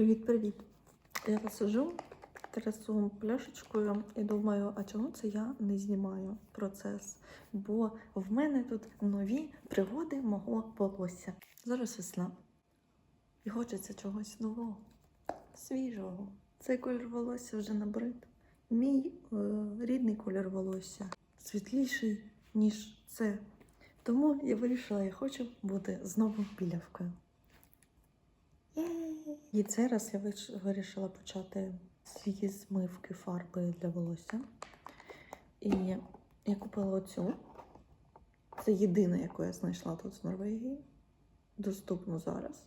Привіт-привіт. Я тут сижу, трясу пляшечкою і думаю, а чому це я не знімаю процес? Бо в мене тут нові пригоди мого волосся. Зараз весна. І хочеться чогось нового, свіжого. Цей колір волосся вже набрид. Мій е, рідний колір волосся світліший, ніж це. Тому я вирішила, я хочу бути знову білявкою. Єй! І цей раз я вирішила почати свої змивки фарби для волосся. І я купила оцю. Це єдина, яку я знайшла тут з Норвегії. Доступну зараз.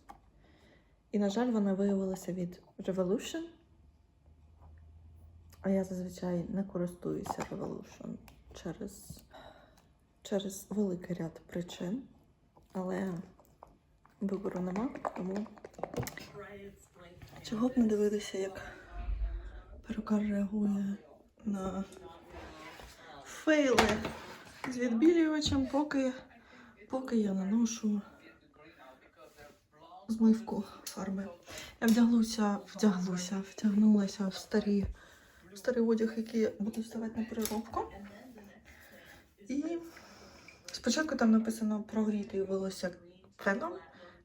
І, на жаль, вона виявилася від Revolution. А я зазвичай не користуюся Revolution через, через великий ряд причин. Але вибору нема, тому чого б не дивитися, як перукар реагує на фейли з відбілювачем, поки, поки я наношу змивку фарби. Я вдяглуся, вдяглуся, втягнулася в старі, в старий одяг, який буду ставати на переробку. І спочатку там написано прогріти волосся феном,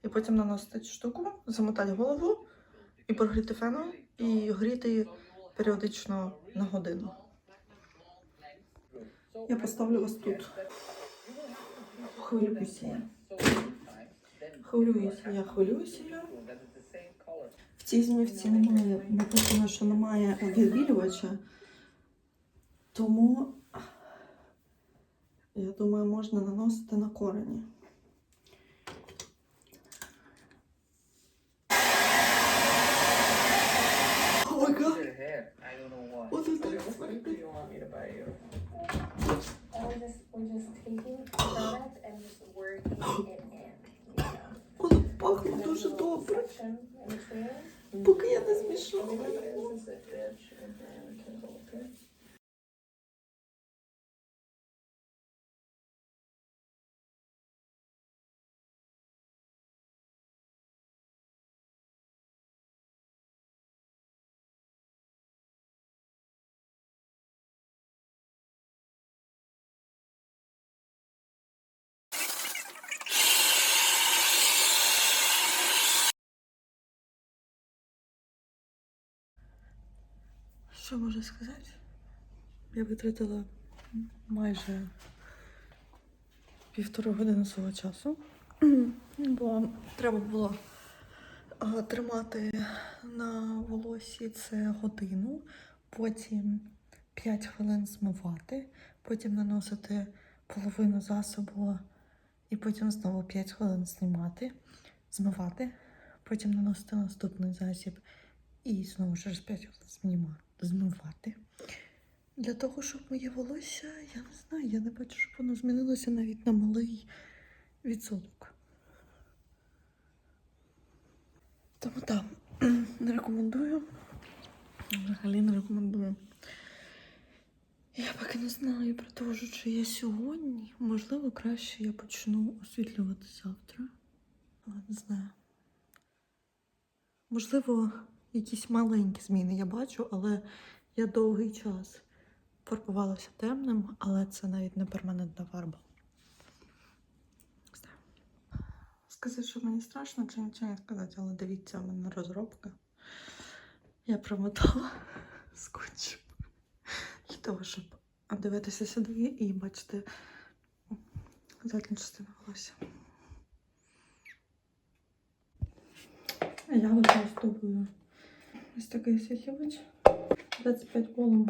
і потім наносити цю штуку, замотати голову і прогріти феном, і гріти періодично на годину. Я поставлю вас тут. Хвилююся я. Хвилююся я, хвилююся я. В цій змивці немає, написано, що немає відбілювача, тому я думаю, можна наносити на корені. Oh my god! your hair. I don't know why. What is What, this? what shampoo do you want me to buy you? We're just, taking product and just working it in. Воно пахне дуже добре, поки я не змішала. Що можу сказати? Я витратила майже півтори години свого часу, бо треба було тримати на волосі це годину, потім 5 хвилин змивати, потім наносити половину засобу і потім знову 5 хвилин знімати, змивати, потім наносити наступний засіб і знову через 5 хвилин зніма- змивати. Для того, щоб моє волосся, я не знаю, я не бачу, щоб воно змінилося навіть на малий відсоток. Тому так, не рекомендую. Взагалі не рекомендую. Я поки не знаю, продовжу, чи я сьогодні. Можливо, краще я почну освітлювати завтра. Але не знаю. Можливо, якісь маленькі зміни я бачу, але я довгий час фарбувалася темним, але це навіть не перманентна фарба. Сказати, що мені страшно, чи нічого не сказати, але дивіться, у мене розробка. Я промотала скотчем для того, щоб дивитися сюди і бачити задню частину волосся. Я використовую ось такий освітлювач. 25 колом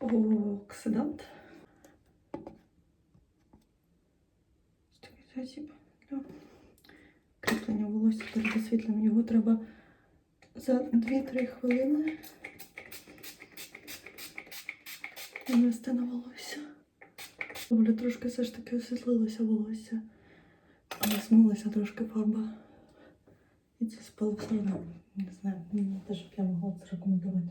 оксидант. Ось такий засіб для кріплення волосся перед освітленням. Його треба за 2-3 хвилини нанести на волосся. Добре, трошки все ж таки освітлилося волосся, але змилася трошки фарба. І це. Не знаю, не те, щоб я могла це рекомендувати.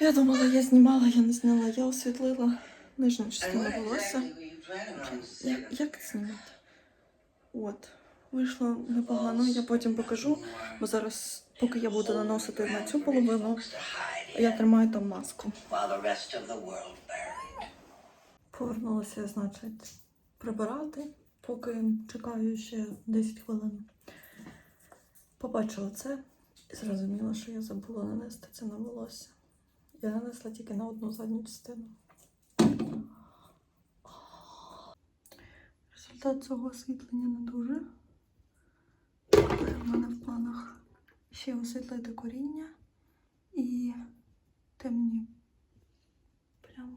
Я думала, я знімала, я не зняла, я освітлила нижню частину волосся. Як, як це знімати? От. Вийшло непогано, я потім покажу, бо зараз, поки я буду наносити на цю половину, я тримаю там маску. Повернулася, значить, прибирати, поки чекаю ще 10 хвилин. Побачила це зрозуміла, що я забула нанести це на волосся. Я нанесла тільки на одну задню частину. Результат цього освітлення не дуже. В мене в планах ще освітлити коріння і темні плями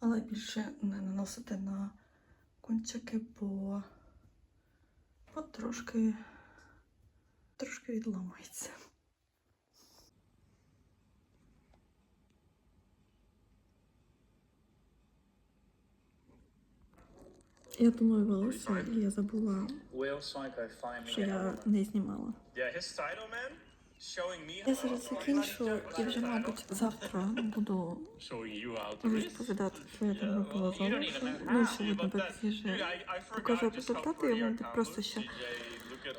але більше не наносити на кончики, бо, бо трошки, трошки відламається. Я думаю, волосся я забула, що я не знімала. Я зараз закінчу і вже, мабуть, завтра буду розповідати, що я там робила з You don't even волоссям. know Ну, сьогодні I forgot покажу результати, я вам так просто ще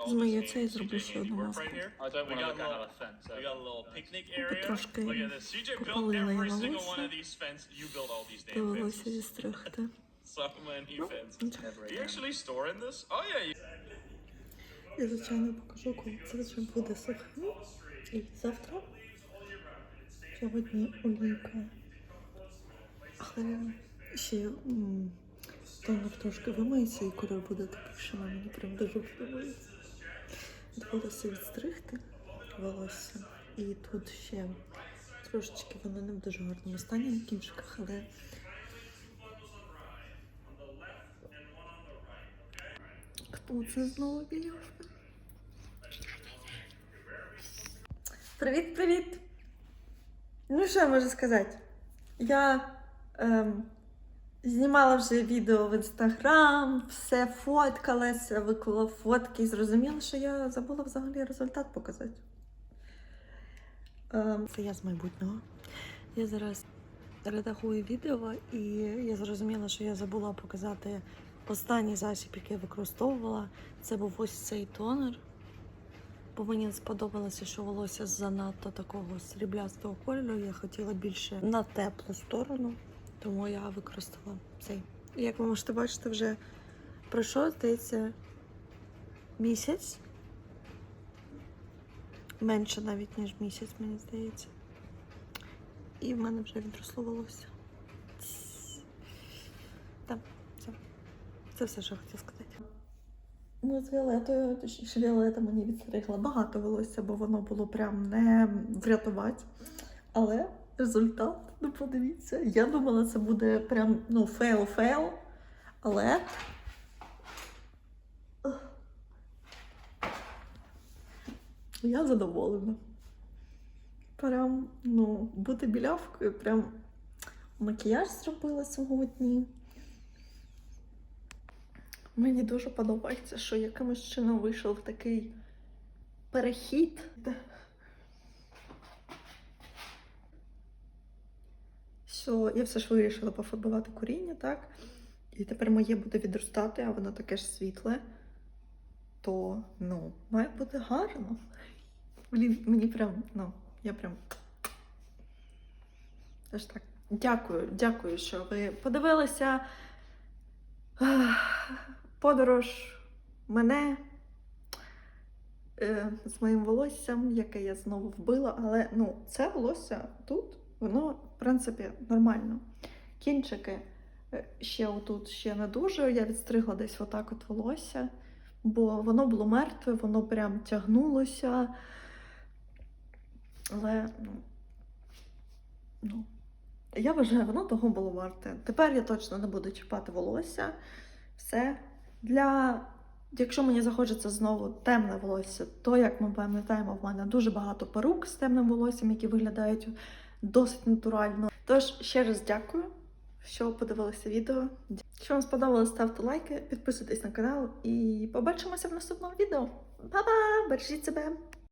Змию це і зроблю ще одну маску. I don't We want to got look a at little- a fence. We got a little picnic area. трошки Look at this. CJ built попалила я every single one волосся. of these fences. You built all these damn Довелося fences. So many Ну, fences. Do you actually store in this? Oh yeah, you Я, звичайно, покажу, коли це вже буде сухим. І завтра. Сьогодні олійка. Але ще м, тонок трошки вимиється і кольор буде такий, що мені прям дуже подобається. Довелося відстригти волосся. І тут ще трошечки воно не в дуже гарному стані на кінчиках, але Хто це знову білявка? Привіт, привіт! Ну, що я можу сказати? Я ем, знімала вже відео в інстаграм, все фоткалася, виклала фотки і зрозуміла, що я забула взагалі результат показати. Ем, це я з майбутнього. Я зараз редагую відео, і я зрозуміла, що я забула показати останній засіб, який я використовувала. Це був ось цей тонер. Бо мені сподобалося, що волосся занадто такого сріблястого кольору. Я хотіла більше на теплу сторону, тому я використала цей. Як ви можете бачити, вже пройшов, здається, місяць. Менше навіть, ніж місяць, мені здається. І в мене вже відросло волосся. Так, все. Це все, що я хотіла сказати. Ну, з Віолетою, точніше, Віолета мені відстригла багато волосся, бо воно було прям не врятувати. Але результат, ну подивіться, я думала, це буде прям ну, фейл-фейл. Але. Я задоволена. Прям, ну, бути білявкою, прям макіяж зробила сьогодні. Мені дуже подобається, що якимось чином вийшов такий перехід. Що я все ж вирішила пофарбувати коріння, так? І тепер моє буде відростати, а воно таке ж світле. То, ну, має бути гарно. Блін, мені прям, ну, я прям. Тож так. Дякую, дякую, що ви подивилися. Подорож мене е, з моїм волоссям, яке я знову вбила, але ну, це волосся тут, воно, в принципі, нормально. Кінчики е, ще отут ще не дуже. Я відстригла десь отак от волосся, бо воно було мертве, воно прям тягнулося. Але, ну, ну, я вважаю, воно того було варте. Тепер я точно не буду чіпати волосся. Все. Для... Якщо мені захочеться знову темне волосся, то, як ми пам'ятаємо, в мене дуже багато перук з темним волоссям, які виглядають досить натурально. Тож, ще раз дякую, що подивилися відео. Якщо вам сподобалось, ставте лайки, підписуйтесь на канал і побачимося в наступному відео. Па-па! Бережіть себе!